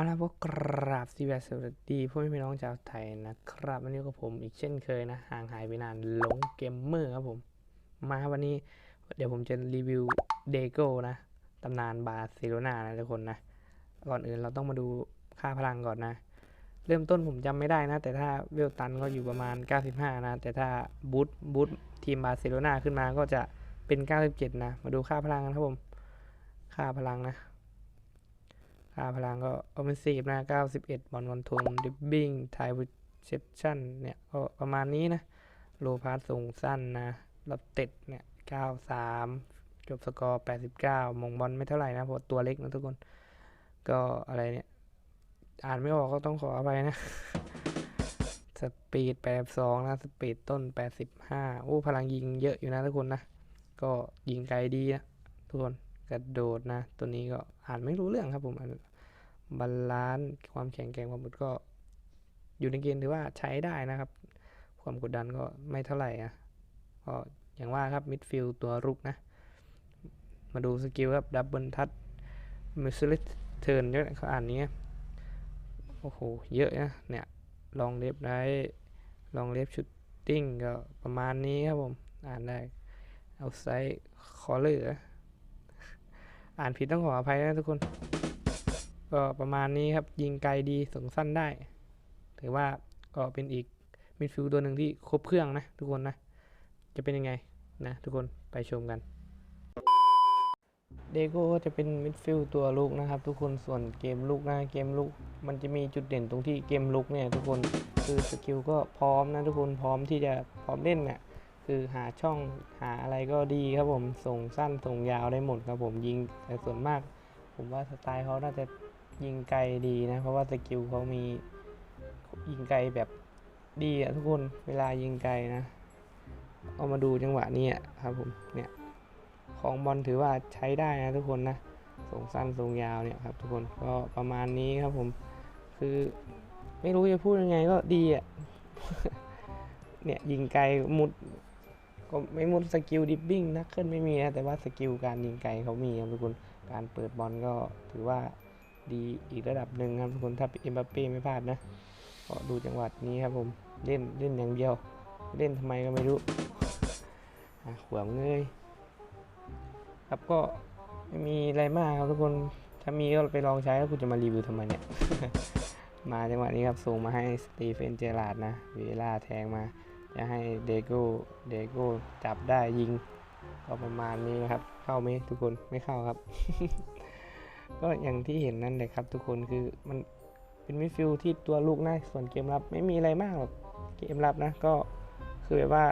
เอาละพวกกราบสวัสดีพ่อแม่พี่น้องชาวไทยนะครับวันนี้ก็ผมอีกเช่นเคยนะห่างหายไปนานหลงเกมเมอร์ครับผม มาวันนี้ เดี๋ยวผมจะรีวิวเดโก้นะตำนานบาร์เซโลนานะทุกคนนะ ก่อนอื่นเราต้องมาดูค่าพลังก่อนนะ เริ่มต้นผมจำไม่ได้นะ แต่ถ้าเวลตันก็อยู่ประมาณ 95 นะ แต่ถ้าบูทบูททีมบาร์เซโลนาขึ้นมาก็จะเป็น 97 นะ มาดูค่าพลังกันครับผม ค่าพลังนะ ค่าพลังก็ออฟเฟนซีฟนะ91 บอลคอนโทรลดิบบิ้งไทยเซปชั่นเนี่ยก็ประมาณนี้นะโลพาสส่งสั้นนะรับเต็ดเนี่ย 93 จบสกอร์ 89 มงบอลไม่เท่าไหร่นะเพราะตัวเล็กนะทุกคน ก็อะไรเนี่ย อ่านไม่ออกก็ต้องขออภัยนะ สปีด 82 นะ สปีดต้น 85 โอ้พลังยิงเยอะอยู่นะทุกคนนะ ก็ยิงไกลดีนะทุกคนกระโดดนะ ตัวนี้ก็อ่านไม่รู้เรื่องครับผมอ่าน บาลานซ์ความแข็งแกร่งความบุดก็อยู่ในเกณฑ์ถือว่าใช้ได้นะครับ ความกดดันก็ไม่เท่าไหร่อะก็อย่างว่าครับมิดฟิลตัวรุกนะ มาดูสกิลครับดับเบิลทัชมิสซิลิเทิร์นเยอะเขาอ่านนี้ โอ้โห เยอะนะ เนี่ย ลองเล็บได้ ลองเล็บชุดติ้งก็ประมาณนี้ครับผม อ่านได้ เอาไซส์คอเลอร์อ่านผิดต้องขออภัยนะทุกคน ก็ประมาณนี้ครับ ยิงไกลดีส่งสั้นได้ ถือว่าก็เป็นอีกมิดฟิลด์ตัวหนึ่งที่ครบเครื่องนะ ทุกคนนะ จะเป็นยังไงนะทุกคนไปชมกัน เดโก้จะเป็นมิดฟิลด์ตัวลุกนะครับ ทุกคนส่วนเกมลุกนะเกมลุก มันจะมีจุดเด่นตรงที่เกมลุกเนี่ยทุกคนคือสกิลก็พร้อมนะทุกคนพร้อมที่จะพร้อมเล่นเนี่ยคือหาช่องหาอะไรก็ดีครับผมส่งสั้นส่งยาวได้หมดครับผมยิงแต่ส่วนมาก ผมว่าสไตล์เขาน่าจะ ยิงไกลดีนะ เพราะว่าสกิลเขามียิงไกลแบบดีอะทุกคนเวลายิงไกลนะ เอามาดูจังหวะนี้ครับผมเนี่ยของบอลถือว่าใช้ได้นะทุกคนนะส่งสั้นส่งยาวเนี่ยครับ ทุกคนก็ประมาณนี้ครับผมคือไม่รู้จะพูดยังไงก็ดีอะเนี่ยยิงไกลมุดก็ไม่มุดสกิลดิบบิ้งนักขึ้นไม่มีนะแต่ว่าสกิลการยิงไกลเขามีครับทุกคนการเปิดบอลก็ถือว่า ดีอีกระดับหนึ่งครับทุกคนถ้าเอ็มบัปเป้ไม่พลาดนะก็ดูจังหวัดนี้ครับผมเล่นเล่นอย่างเดียว เล่นทำไมก็ไม่รู้อะขวางเงยครับก็ไม่มีอะไรมากครับทุกคนถ้ามีก็ไปลองใช้แล้วคุณจะมารีวิวทำไมเนี่ยมาจังหวะนี้ครับส่งมาให้สตีเฟนเจอราร์ดนะเวลาแทงมา จะให้เดโก้เดโก้จับได้ยิง ก็ประมาณนี้นะครับ เข้าไหมทุกคนไม่เข้าครับ ก็อย่างที่เห็นนั่นเลยครับ ทุกคนคือมันเป็นมิดฟิลด์ที่ตัวลูกนะส่วนเกมรับไม่มีอะไรมากหรอกเกมรับนะก็คือแบบว่า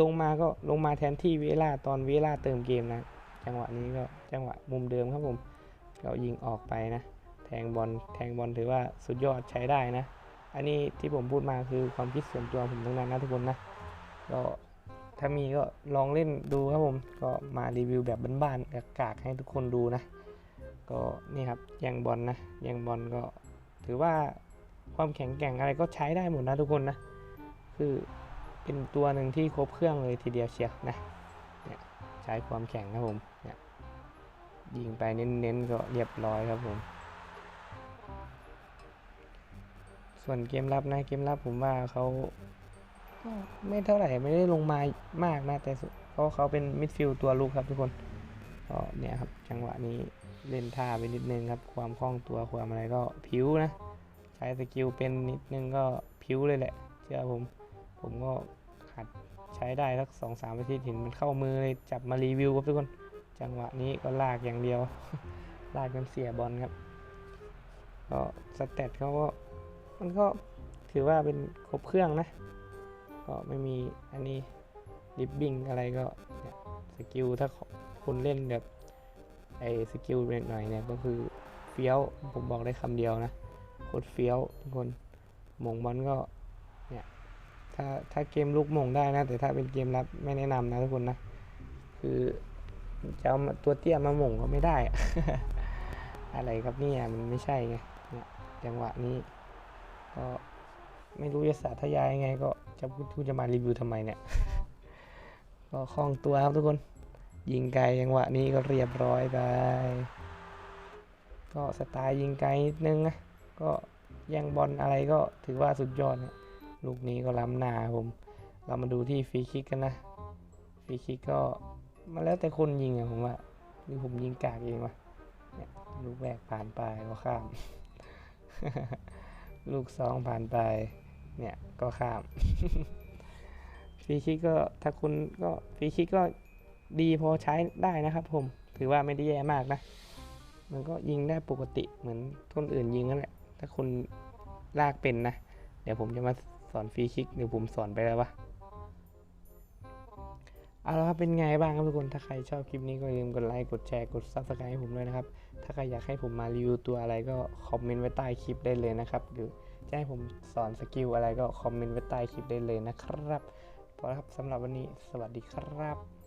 ลงมาก็ลงมาแทนที่เวลาตอนเวลาเติมเกมนะ จังหวะนี้ก็จังหวะมุมเดิมครับผมก็ยิงออกไปนะ แทงบอลแทงบอลถือว่าสุดยอดใช้ได้นะ อันนี้ที่ผมพูดมาคือความคิดส่วนตัวผมทั้งนั้นนะทุกคนนะก็ถ้ามีก็ลองเล่นดูครับผม ก็มารีวิวแบบบ้านๆกากๆให้ทุกคนดูนะ ก็นี่ครับย่งบอลนะย่งบอลก็ถือว่าความแข็งแกร่งอะไรก็ใช้ได้หมดนะทุกคนนะ คือเป็นตัวหนึ่งที่ครบเครื่องเลยทีเดียวเชียวนะเนี่ยใช้ความแข็งครับผมเนี่ยยิงไปเน้นๆก็เรียบร้อยครับผม ส่วนเกมรับนะเกมรับผมว่าเขาไม่เท่าไหร่ไม่ได้ลงมามากนะแต่สุดเพราะเขาเป็นมิดฟิลด์ตัวลูกครับทุกคนก็เนี่ยครับจังหวะนี้ เล่นท่าไปนิดนึงครับ ความคล่องตัวความอะไรก็ผิวนะ ใช้สกิลเป็นนิดนึงก็ผิวเลยแหละ เชื่อผม ผมก็หัดใช้ได้สักสองสามอาทิตย์เห็นมันเข้ามือเลยจับมารีวิวครับทุกคน จังหวะนี้ก็ลากอย่างเดียว ลากจนเสียบอลครับ ก็สเตตเขาก็มันก็ถือว่าเป็นครบเครื่องนะ ก็ไม่มีอันนี้ดิบบิ้งอะไรก็สกิลถ้าคุณเล่นแบบ อ้สกิลเล็กหน่อยเนี่ยก็คือเฟี้ยวผมบอกได้คำเดียวนะโคตรเฟี้ยวทุกคนมงบอลก็เนี่ยถ้าถ้าเกมลุกมงได้นะ แต่ถ้าเป็นเกมรับไม่แนะนำนะทุกคนนะ คือจะเอาตัวเตี้ยมาหม่งก็ไม่ได้ อะไรครับเนี่ยมันไม่ใช่ไงเนี่ยจังหวะนี้ก็ไม่รู้จะสาธยายยังไง ก็จะพูดจะมารีวิวทำไมเนี่ย ก็คล่องตัวครับทุกคน ยิงไกลจังหวะนี้ก็เรียบร้อยไป ก็สไตล์ยิงไกลนิดนึงนะ ก็แย่งบอลอะไรก็ถือว่าสุดยอดนะลูกนี้ก็ล้ำหน้าผม เรามาดูที่ฟรีคิกกันนะ ฟรีคิกก็มาแล้วแต่คนยิงอะผมว่าหรือผมยิงกากเองวะเนี่ยลูกแรกผ่านไปก็ข้าม ลูกสองผ่านไป เนี่ยก็ข้าม ฟรีคิกก็ถ้าคุณก็ฟรีคิกก็ ดีพอใช้ได้นะครับผม ถือว่าไม่ได้แย่มากนะ มันก็ยิงได้ปกติเหมือนคนอื่นยิงนั่นแหละ ถ้าคุณลากเป็นนะ เดี๋ยวผมจะมาสอนฟรีคิกเดี๋ยวผมสอนไปแล้ววะเอาละครับเป็นไงบ้างครับทุกคน ถ้าใครชอบคลิปนี้ก็อย่าลืมกดไลค์ กดแชร์ กด subscribe ให้ผมด้วยนะครับ ถ้าใครอยากให้ผมมารีวิวตัวอะไรก็คอมเมนต์ไว้ใต้คลิปได้เลยนะครับ หรือจะให้ผมสอนสกิลอะไรก็คอมเมนต์ไว้ใต้คลิปได้เลยนะครับพอแล้วครับสำหรับวันนี้ สวัสดีครับ